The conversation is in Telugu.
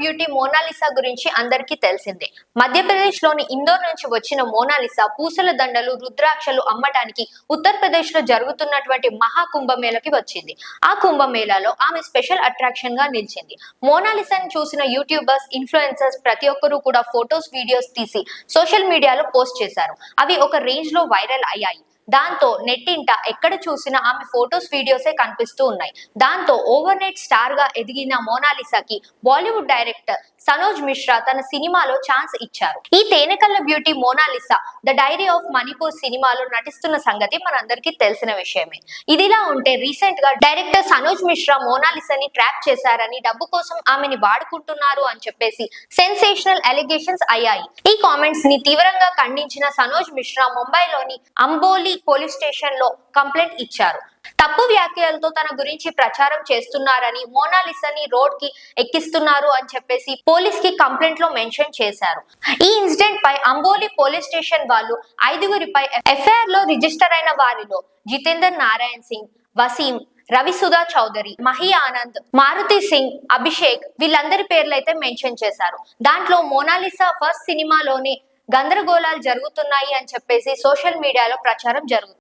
బ్యూటీ మోనాలిసా గురించి అందరికీ తెలిసిందే. మధ్యప్రదేశ్లోని ఇందోర్ నుంచి వచ్చిన మోనాలిసా పూసల దండలు రుద్రాక్షలు అమ్మటానికి ఉత్తరప్రదేశ్లో జరుగుతున్నటువంటి మహా కుంభమేళకి వచ్చింది. ఆ కుంభమేళాలో ఆమె స్పెషల్ అట్రాక్షన్గా నిలిచింది. మోనాలిసాని చూసిన యూట్యూబర్స్ ఇన్ఫ్లుయెన్సర్స్ ప్రతి ఒక్కరూ కూడా ఫొటోస్ వీడియోస్ తీసి సోషల్ మీడియాలో పోస్ట్ చేశారు. అవి ఒక రేంజ్లో వైరల్ అయ్యాయి. దాంతో నెట్టింట ఎక్కడ చూసినా ఆమె ఫొటోస్ వీడియోసే కనిపిస్తూ ఉన్నాయి. దాంతో ఓవర్ నైట్ స్టార్గా ఎదిగిన మోనాలిసాకి బాలీవుడ్ డైరెక్టర్ సనోజ్ మిశ్రా తన సినిమాలో ఛాన్స్ ఇచ్చారు. ఈ తేనెకల్ల beauty Monalisa the diary of Manipur సినిమాలో నటిస్తున్న సంగతి మనందరికీ తెలిసిన విషయమే. ఇదిలా ఉంటే రీసెంట్గా డైరెక్టర్ సనోజ్ మిశ్రా మోనాలిసాని ట్రాప్ చేశారని డబ్బు కోసం ఆమెని వాడుకుంటున్నారు అని చెప్పేసి సెన్సేషనల్ అలిగేషన్స్ అయ్యాయి. ఈ కామెంట్స్ని తీవ్రంగా ఖండించిన సనోజ్ మిశ్రా ముంబైలోని అంబోలి పోలీస్ స్టేషన్లో కంప్లైంట్ ఇచ్చారు. తప్పు వ్యాఖ్యలతో తన గురించి ప్రచారం చేస్తున్నారని మోనాలిసాని రోడ్కి ఎక్కిస్తున్నారు అని చెప్పేసి పోలీస్కి కంప్లైంట్లో మెన్షన్ చేశారు. ఈ ఇన్సిడెంట్ పై అంబోలి పోలీస్ స్టేషన్ వాళ్ళు ఐదుగురిపై ఎఫ్ఐఆర్లో రిజిస్టర్ అయిన వారిలో జితేందర్ నారాయణ్ సింగ్ వసీం రవిసుధా చౌదరి మహి ఆనంద్ మారుతి సింగ్ అభిషేక్ వీళ్ళందరి పేర్లు అయితే మెన్షన్ చేశారు. దాంట్లో మోనాలిసా ఫస్ట్ సినిమాలోనే గందరగోళాలు జరుగుతున్నాయి అని చెప్పేసి సోషల్ మీడియాలో ప్రచారం జరుగుతుంది.